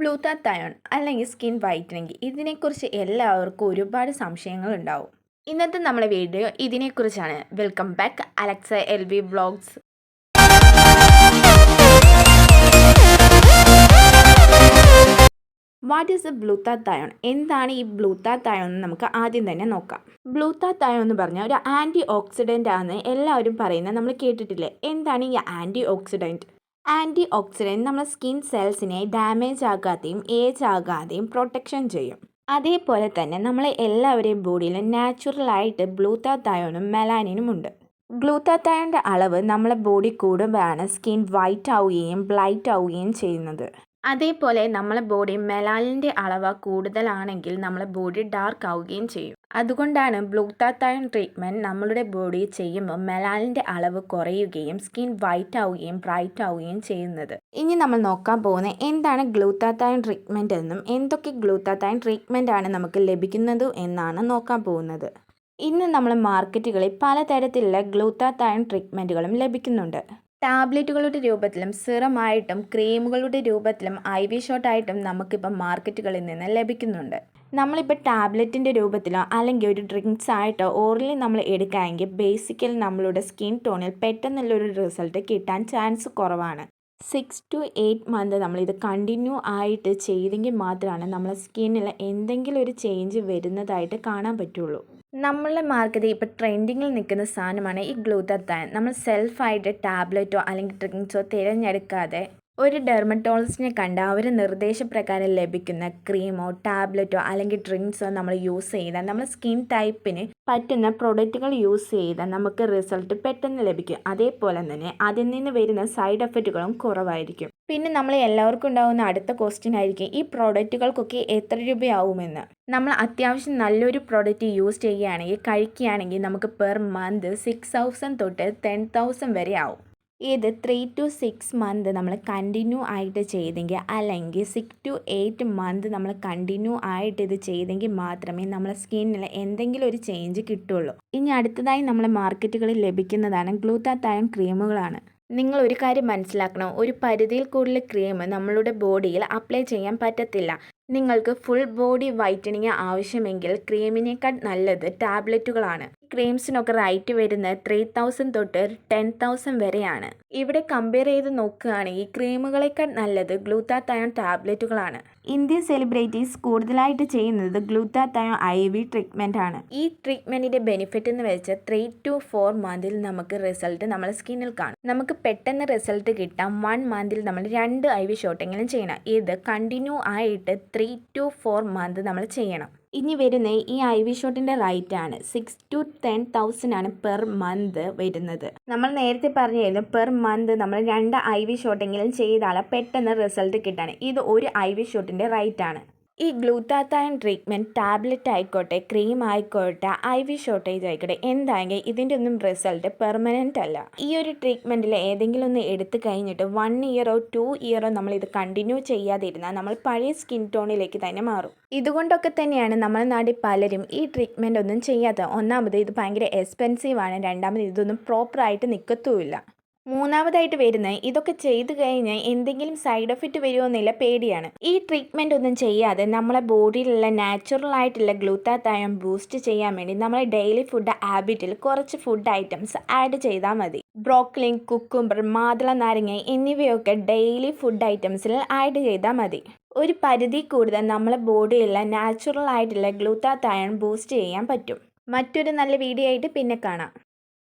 ഗ്ലൂത്താത്ത് ion അല്ലെങ്കിൽ skin whitening ഇതിനെക്കുറിച്ച് എല്ലാവർക്കും ഒരുപാട് സംശയങ്ങൾ ഉണ്ടാവും. ഇന്നത്തെ നമ്മളെ വീഡിയോ ഇതിനെക്കുറിച്ചാണ്. Welcome back Alexa L V vlogs. What is a glutathione എന്താണ് ഈ ബ്ലൂത്താത്ത് അയോൺ എന്ന് നമുക്ക് ആദ്യം തന്നെ നോക്കാം. ബ്ലൂത്താത്ത് അയോൺ എന്ന് പറഞ്ഞാൽ ഒരു ആന്റി ഓക്സിഡന്റ് ആണെന്ന് എല്ലാവരും പറയുന്നത് നമ്മൾ കേട്ടിട്ടില്ലേ? എന്താണ് ഈ ആന്റി ഓക്സിഡന്റ് ആന്റി ഓക്സിഡന്റ് നമ്മുടെ സ്കിൻ സെൽസിനെ ഡാമേജ് ആകാതെയും ഏജ് ആകാതെയും പ്രൊട്ടക്ഷൻ ചെയ്യും. അതേപോലെ തന്നെ നമ്മളെ എല്ലാവരുടെയും ബോഡിയിൽ നാച്ചുറലായിട്ട് ഗ്ലൂത്താത്തയോണും മെലാനിനും ഉണ്ട്. ഗ്ലൂത്താത്തയോണിന്റെ അളവ് നമ്മളെ ബോഡി കൂടുമ്പോഴാണ് സ്കിൻ വൈറ്റ് ആവുകയും ബ്ലൈറ്റ് ആവുകയും ചെയ്യുന്നത്. അതേപോലെ നമ്മളെ ബോഡി മെലാലിന്റെ അളവ് കൂടുതലാണെങ്കിൽ നമ്മളെ ബോഡി ഡാർക്ക് ആവുകയും ചെയ്യും. അതുകൊണ്ടാണ് ബ്ലൂത്താത്തയോൺ ട്രീറ്റ്മെന്റ് നമ്മളുടെ ബോഡി ചെയ്യുമ്പോൾ മെലാലിന്റെ അളവ് കുറയുകയും സ്കിൻ വൈറ്റ് ആവുകയും ബ്രൈറ്റ് ആവുകയും ചെയ്യുന്നത്. ഇനി നമ്മൾ നോക്കാൻ പോകുന്നത് എന്താണ് ഗ്ലൂത്താത്തായൻ ട്രീറ്റ്മെന്റ് എന്നും എന്തൊക്കെ ഗ്ലൂത്താത്തായൻ ട്രീറ്റ്മെന്റ് ആണ് നമുക്ക് ലഭിക്കുന്നത് എന്നാണ് നോക്കാൻ പോകുന്നത്. ഇന്ന് നമ്മൾ മാർക്കറ്റുകളിൽ പലതരത്തിലുള്ള ഗ്ലൂത്താത്തായൻ ട്രീറ്റ്മെന്റുകളും ലഭിക്കുന്നുണ്ട്. ടാബ്ലറ്റുകളുടെ രൂപത്തിലും സിറമായിട്ടും ക്രീമുകളുടെ രൂപത്തിലും ഐ വി ഷോട്ടായിട്ടും നമുക്കിപ്പം മാർക്കറ്റുകളിൽ നിന്ന് ലഭിക്കുന്നുണ്ട്. നമ്മളിപ്പോൾ ടാബ്ലറ്റിന്റെ രൂപത്തിലോ അല്ലെങ്കിൽ ഒരു ഡ്രിങ്ക്സ് ആയിട്ടോ ഓറലി നമ്മൾ എടുക്കുകയെങ്കിൽ ബേസിക്കലി നമ്മളുടെ സ്കിൻ ടോണിൽ പെട്ടെന്നുള്ളൊരു റിസൾട്ട് കിട്ടാൻ ചാൻസ് കുറവാണ്. സിക്സ് ടു എയ്റ്റ് മന്ത് നമ്മളിത് കണ്ടിന്യൂ ആയിട്ട് ചെയ്തെങ്കിൽ മാത്രമാണ് നമ്മളെ സ്കിന്നിൽ എന്തെങ്കിലും ഒരു ചേഞ്ച് വരുന്നതായിട്ട് കാണാൻ പറ്റുള്ളൂ. നമ്മളുടെ മാർക്കറ്റിൽ ഇപ്പോൾ ട്രെൻഡിങ്ങിൽ നിൽക്കുന്ന സാധനമാണ് ഈ ഗ്ലൂത്തത്താൻ നമ്മൾ സെൽഫായിട്ട് ടാബ്ലറ്റോ അല്ലെങ്കിൽ ഡ്രിങ്ക്സോ തിരഞ്ഞെടുക്കാതെ ഒരു ഡെർമറ്റോളജിസ്റ്റിനെ കണ്ട് അവർ നിർദ്ദേശപ്രകാരം ലഭിക്കുന്ന ക്രീമോ ടാബ്ലറ്റോ അല്ലെങ്കിൽ ഡ്രിങ്ക്സോ നമ്മൾ യൂസ് ചെയ്താൽ നമ്മൾ സ്കിൻ ടൈപ്പിന് പറ്റുന്ന പ്രൊഡക്റ്റുകൾ യൂസ് ചെയ്താൽ നമുക്ക് റിസൾട്ട് പെട്ടെന്ന് ലഭിക്കും. അതേപോലെ തന്നെ അതിൽ നിന്ന് വരുന്ന സൈഡ് എഫക്റ്റുകളും കുറവായിരിക്കും. പിന്നെ നമ്മൾ എല്ലാവർക്കും ഉണ്ടാകുന്ന അടുത്ത ക്വസ്റ്റ്യൻ ആയിരിക്കും ഈ പ്രോഡക്റ്റുകൾക്കൊക്കെ എത്ര രൂപയാവുമെന്ന്. നമ്മൾ അത്യാവശ്യം നല്ലൊരു പ്രോഡക്റ്റ് യൂസ് ചെയ്യുകയാണെങ്കിൽ കഴിക്കുകയാണെങ്കിൽ നമുക്ക് പെർ മന്ത് സിക്സ് തൗസൻഡ് തൊട്ട് ടെൻ തൗസൻഡ് വരെ ആവും. ഇത് ത്രീ ടു സിക്സ് മന്ത് നമ്മൾ കണ്ടിന്യൂ ആയിട്ട് ചെയ്തെങ്കിൽ അല്ലെങ്കിൽ സിക്സ് ടു എയ്റ്റ് മന്ത് നമ്മൾ കണ്ടിന്യൂ ആയിട്ട് ഇത് ചെയ്തെങ്കിൽ മാത്രമേ നമ്മളെ സ്കിന്നിൽ എന്തെങ്കിലും ഒരു ചേഞ്ച് കിട്ടുള്ളൂ. ഇനി അടുത്തതായി നമ്മളെ മാർക്കറ്റുകളിൽ ലഭിക്കുന്നതാണ് ഗ്ലൂത്താത്തായം ക്രീമുകളാണ് നിങ്ങൾ ഒരു കാര്യം മനസ്സിലാക്കണം? ഒരു പരിധിയിൽ കൂടുതൽ ക്രീം നമ്മളുടെ ബോഡിയിൽ അപ്ലൈ ചെയ്യാൻ പറ്റത്തില്ല. നിങ്ങൾക്ക് ഫുൾ ബോഡി വൈറ്റനിങ് ആവശ്യമെങ്കിൽ ക്രീമിനേക്കാൾ നല്ലത് ടാബ്ലറ്റുകളാണ് ക്രീംസിനൊക്കെ റൈറ്റ് വരുന്നത് ത്രീ തൗസൻഡ് തൊട്ട് ടെൻ തൗസൻഡ് വരെയാണ്. ഇവിടെ കമ്പയർ ചെയ്ത് നോക്കുകയാണെങ്കിൽ ക്രീമുകളെക്കാൾ നല്ലത് ഗ്ലൂത്താത്തയോൺ ടാബ്ലറ്റുകളാണ് ഇന്ത്യൻ സെലിബ്രിറ്റീസ് കൂടുതലായിട്ട് ചെയ്യുന്നത് ഗ്ലൂത്താത്തയോൺ ഐ വി ട്രീറ്റ്മെന്റ് ആണ്. ഈ ട്രീറ്റ്മെന്റിന്റെ ബെനിഫിറ്റ് എന്ന് വെച്ചാൽ ത്രീ ടു ഫോർ മന്തിൽ നമുക്ക് റിസൾട്ട് നമ്മുടെ സ്കിന്നിൽ കാണും. നമുക്ക് പെട്ടെന്ന് റിസൾട്ട് കിട്ടാൻ വൺ മന്തിൽ നമ്മൾ രണ്ട് ഐ വി ഷോട്ടെങ്കിലും ചെയ്യണം. ഇത് കണ്ടിന്യൂ ആയിട്ട് ത്രീ ടു ഫോർ മന്ത് നമ്മൾ ചെയ്യണം. ഇനി വരുന്ന ഈ ഐ വി ഷോട്ടിന്റെ റൈറ്റ് ആണ്. സിക്സ് ടു ടെൻ തൗസൻഡ് ആണ് പെർ മന്ത് വരുന്നത്. നമ്മൾ നേരത്തെ പറഞ്ഞിരുന്നു പെർ മന്ത് നമ്മൾ രണ്ട് ഐ വി ഷോട്ടെങ്കിലും ചെയ്താൽ പെട്ടെന്ന് റിസൾട്ട് കിട്ടാണ്. ഇത് ഒരു ഐ വി ഷോട്ടിന്റെ റൈറ്റ് ആണ്. ഈ ഗ്ലൂത്താത്തായൻ ട്രീറ്റ്മെന്റ് ടാബ്ലറ്റ് ആയിക്കോട്ടെ ക്രീം ആയിക്കോട്ടെ ഐ വി ഷോർട്ടേജ് ആയിക്കോട്ടെ എന്തായെങ്കിൽ ഇതിന്റെ ഒന്നും റിസൾട്ട് പെർമനന്റ് അല്ല. ഈ ഒരു ട്രീറ്റ്മെന്റിൽ ഏതെങ്കിലും ഒന്ന് എടുത്തു കഴിഞ്ഞിട്ട് വൺ ഇയറോ ടു ഇയറോ നമ്മൾ ഇത് കണ്ടിന്യൂ ചെയ്യാതിരുന്നാൽ നമ്മൾ പഴയ സ്കിൻ ടോണിലേക്ക് തന്നെ മാറും. ഇതുകൊണ്ടൊക്കെ തന്നെയാണ് നമ്മുടെ നാട്ടിൽ പലരും ഈ ട്രീറ്റ്മെന്റ് ഒന്നും ചെയ്യാത്തത് ഒന്നാമത് ഇത് ഭയങ്കര എക്സ്പെൻസീവ് ആണ് രണ്ടാമത് ഇതൊന്നും പ്രോപ്പറായിട്ട് നിൽക്കത്തുമില്ല. മൂന്നാമതായിട്ട് വരുന്നത് ഇതൊക്കെ ചെയ്തു കഴിഞ്ഞാൽ എന്തെങ്കിലും സൈഡ് എഫക്റ്റ് വരുമോ എന്നുള്ള പേടിയാണ്. ഈ ട്രീറ്റ്മെന്റ് ഒന്നും ചെയ്യാതെ നമ്മളെ ബോഡിയിലുള്ള നാച്ചുറൽ ആയിട്ടുള്ള ഗ്ലൂത്താത്തായം ബൂസ്റ്റ് ചെയ്യാൻ വേണ്ടി നമ്മളെ ഡെയിലി ഫുഡ് ഹാബിറ്റിൽ കുറച്ച് ഫുഡ് ഐറ്റംസ് ആഡ് ചെയ്താൽ മതി. ബ്രോക്കലി കുക്കുംബർ മാതള നാരങ്ങ എന്നിവയൊക്കെ ഡെയിലി ഫുഡ് ഐറ്റംസിൽ ആഡ് ചെയ്താൽ മതി. ഒരു പരിധി കൂടുതൽ നമ്മളെ ബോഡിയിലുള്ള നാച്ചുറൽ ആയിട്ടുള്ള ഗ്ലൂത്താത്തായം ബൂസ്റ്റ് ചെയ്യാൻ പറ്റും. മറ്റൊരു നല്ല വീഡിയോ ആയിട്ട് പിന്നെ കാണാം.